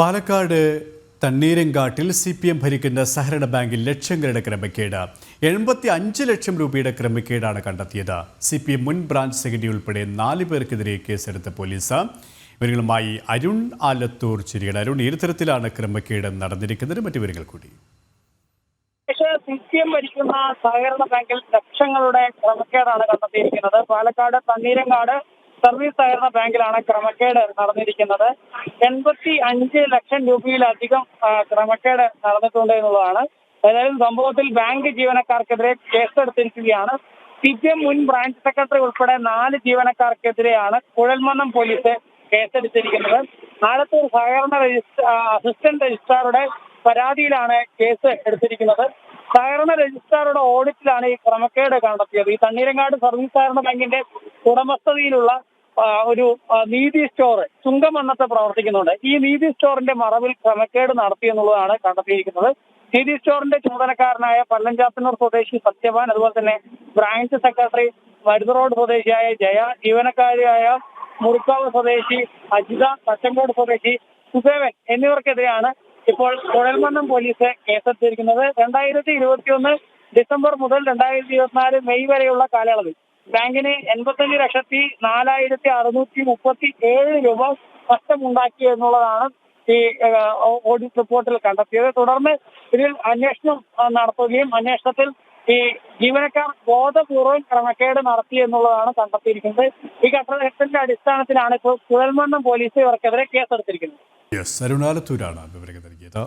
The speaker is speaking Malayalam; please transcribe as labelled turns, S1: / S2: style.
S1: പാലക്കാട് തണ്ണീരങ്കാട്ടിൽ സി പി എം ഭരിക്കുന്ന സഹകരണ ബാങ്കിൽ ലക്ഷങ്ങളുടെ ക്രമക്കേട്. എൺപത്തി അഞ്ച് ലക്ഷം രൂപയുടെ ക്രമക്കേടാണ് കണ്ടെത്തിയത്. സി പി എം മുൻ ബ്രാഞ്ച് സെക്രട്ടറി ഉൾപ്പെടെ നാല് പേർക്കെതിരെ കേസെടുത്ത പോലീസ്. ഇവരുമായി അരുൺ ആലത്തൂർ ചിരിയുടെ അരുൺ ഏത് തരത്തിലാണ് ക്രമക്കേട് നടന്നിരിക്കുന്നത്? മറ്റു വിവരങ്ങൾ കൂടി.
S2: പക്ഷേ സി പി എം ഭരിക്കുന്ന സഹകരണ ബാങ്കിൽ ലക്ഷങ്ങളുടെ ക്രമക്കേടാണ് കണ്ടെത്തിയിരിക്കുന്നത്. പാലക്കാട് തണ്ണീരങ്കാട് സർവീസ് സഹകരണ ബാങ്കിലാണ് ക്രമക്കേട് നടന്നിരിക്കുന്നത്. എൺപത്തി അഞ്ച് ലക്ഷം രൂപയിലധികം ക്രമക്കേട് നടന്നിട്ടുണ്ട് എന്നുള്ളതാണ്. ഏതായാലും സംഭവത്തിൽ ബാങ്ക് ജീവനക്കാർക്കെതിരെ കേസെടുത്തിരിക്കുകയാണ്. സി പി എം മുൻ ബ്രാഞ്ച് സെക്രട്ടറി ഉൾപ്പെടെ നാല് ജീവനക്കാർക്കെതിരെയാണ് കുഴൽമന്നം പോലീസ് കേസെടുത്തിരിക്കുന്നത്. ആലത്തൂർ സഹകരണ രജിസ്റ്റർ അസിസ്റ്റന്റ് രജിസ്ട്രാറുടെ പരാതിയിലാണ് കേസ് എടുത്തിരിക്കുന്നത്. സഹകരണ രജിസ്ട്രാറുടെ ഓഡിറ്റിലാണ് ഈ ക്രമക്കേട് കണ്ടെത്തിയത്. ഈ തണ്ണീരങ്ങാട് സർവീസ് സഹകരണ ബാങ്കിന്റെ ഉടമസ്ഥതയിലുള്ള ഒരു നീതി സ്റ്റോർ ചുങ്കം ചുങ്കമന്നത്ത് പ്രവർത്തിക്കുന്നുണ്ട്. ഈ നീതി സ്റ്റോറിന്റെ മറവിൽ ക്രമക്കേട് നടത്തി എന്നുള്ളതാണ് കണ്ടെത്തിയിരിക്കുന്നത്. നീതി സ്റ്റോറിന്റെ ചുമതലക്കാരനായ പല്ലഞ്ചാത്തന്നൂർ സ്വദേശി സത്യവാൻ അതുപോലെ തന്നെ ബ്രാഞ്ച് സെക്രട്ടറി മരുതറോഡ് റോഡ് സ്വദേശിയായ ജയ ജീവനക്കാരിയായ മുറിക്കാവ് സ്വദേശി അജിത പച്ചങ്കോട് സ്വദേശി സുദേവൻ എന്നിവർക്കെതിരെയാണ് ഇപ്പോൾ കുഴൽമന്നം പോലീസ് കേസെടുത്തിരിക്കുന്നത്. രണ്ടായിരത്തി ഇരുപത്തിയൊന്ന് ഡിസംബർ മുതൽ രണ്ടായിരത്തി ഇരുപത്തിനാല് മെയ് വരെയുള്ള കാലയളവിൽ ബാങ്കിന് എൺപത്തഞ്ച് ലക്ഷത്തി നാലായിരത്തി അറുന്നൂറ്റി മുപ്പത്തി ഏഴ് രൂപ നഷ്ടമുണ്ടാക്കി എന്നുള്ളതാണ് ഈ ഓഡിറ്റ് റിപ്പോർട്ടിൽ കണ്ടെത്തിയത്. തുടർന്ന് ഇതിൽ അന്വേഷണം നടത്തുകയും അന്വേഷണത്തിൽ ഈ ജീവനക്കാർ ബോധപൂർവം ക്രമക്കേട് നടത്തി എന്നുള്ളതാണ് കണ്ടെത്തിയിരിക്കുന്നത്. ഈ ഘട്ടത്തിന്റെ അടിസ്ഥാനത്തിലാണ് ഇപ്പോൾ കുഴൽമണ്ണം പോലീസ് ഇവർക്കെതിരെ കേസെടുത്തിരിക്കുന്നത്.
S1: ആലത്തൂരാണ് വിവരങ്ങൾ നൽകിയത്.